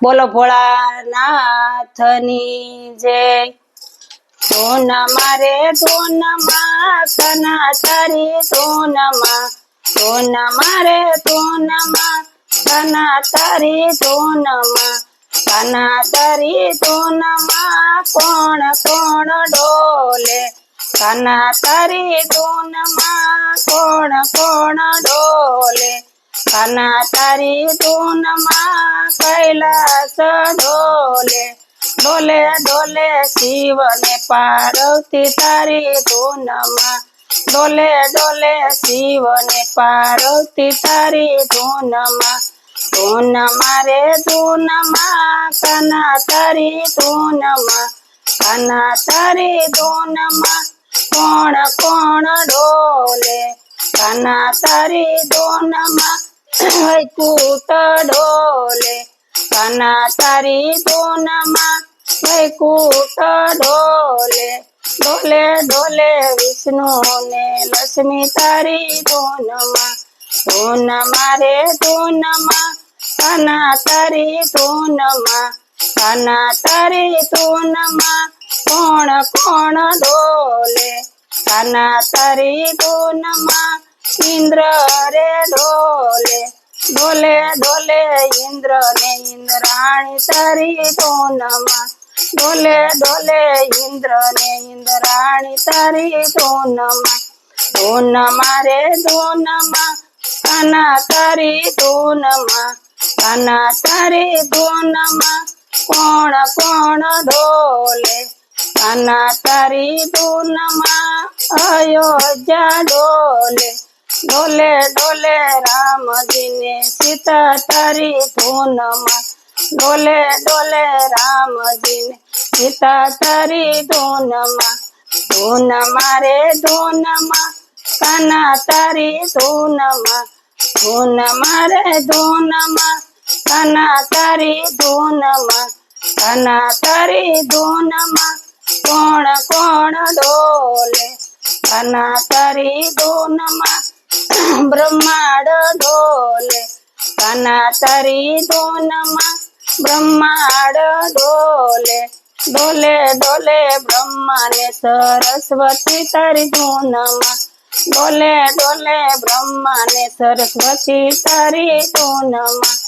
બોલો ભોળાનાથની જય ધૂન મારે ધૂનમાં કના તારી ધૂનમાં ધૂન મારે ધૂનમાં કના તારી ધૂનમાં કના તારી ધૂનમાં કોણ કોણ ડોલે? કના તારી ધૂનમાં કોણ કોણ ડોલે? કના તારી ધૂનમાં કૈલાસ ડોલે ડોલે ડોલે શિવને પાર્વતી તારી ધૂનમાં ડોલે ડોલે શિવને પાર્વતી તારી ધૂનમાં, ધૂન મારે ધૂનમાં, કના તારી ધૂનમાં, કના તારી ધૂનમાં, કોણ કોણ ડોલે કના તારી ધૂનમાં વૈકુટ ડોલે કના તારી ધૂનમાં વૈકુટ ડોલે ડોલે ડોલે વિષ્ણુ ને લક્ષ્મી તારી ધૂનમાં ધૂન મારે ધૂનમાં કના તારી ધૂનમાં કના તારી ધૂનમાં કોણ કોણ ડોલે? કના તારી ધૂનમાં ઇન્દ્ર રે ડોલે ડોલે ડોલે ઇન્દ્ર ને ઇન્દ્રાણી તારી ધૂનમાં ડોલે ડોલે ઇન્દ્ર ને ઇન્દ્રાણી તારી ધૂનમાં ધૂન મારે ધૂનમાં કાના તારી ધૂનમાં કાના તારી ધૂનમાં કોણ કોણ ડોલે? કાના તારી ધૂનમાં અયોધ્યા ડોલે. ડોલે ડોલે રામજીને સીતા તારી ધૂનમાં. ડોલે ડોલે રામજીને સીતા તારી ધૂનમાં. ધૂન મારે ધૂનમાં કાના તારી ધૂનમાં ધૂન મારે ધૂનમાં કાના તારી ધૂનમાં કાના તારી ધૂનમાં કોણ કોણ ડોલે? કાના તારી ધૂનમાં બ્રહ્માંડ ડોલે કાના તારી ધૂનમાં બ્રહ્માંડ ડોલે ડોલે ડોલે બ્રહ્માને સરસ્વતી તારી ધૂનમાં. ડોલે ડોલે બ્રહ્માને સરસ્વતી તારી ધૂનમાં.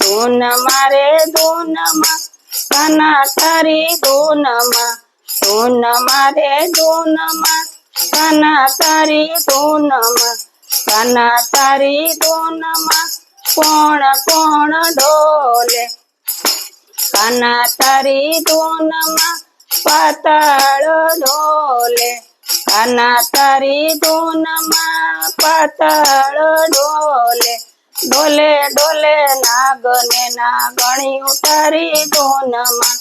ધૂન મારે ધૂનમાં કાના તારી ધૂનમાં ધૂન મારે ધૂનમાં કાના તારી ધૂનમાં કાના તારી ધૂનમાં કોણ કોણ ડોલે? કાના તારી ધૂનમાં પાતાળ ડોલે? કાના તારી ધૂનમાં પાતાળ ડોલે? ડોલે ડોલે નાગને નાગણી ઉતારી ધૂનમાં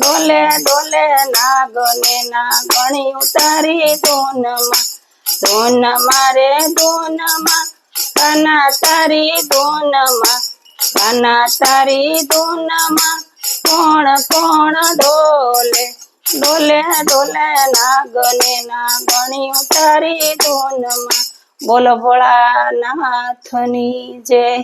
ડોલે ડોલે નાગને નાગણી ઉતારી ધૂનમાં ધૂન મારે ધૂનમાં કાના તારી ધૂનમાં કાના તારી ધૂનમાં કોણ કોણ ડોલે ડોલે ડોલે નાગને નાગણી ઉતારી ધૂનમાં બોલો ભોળાનાથની જય.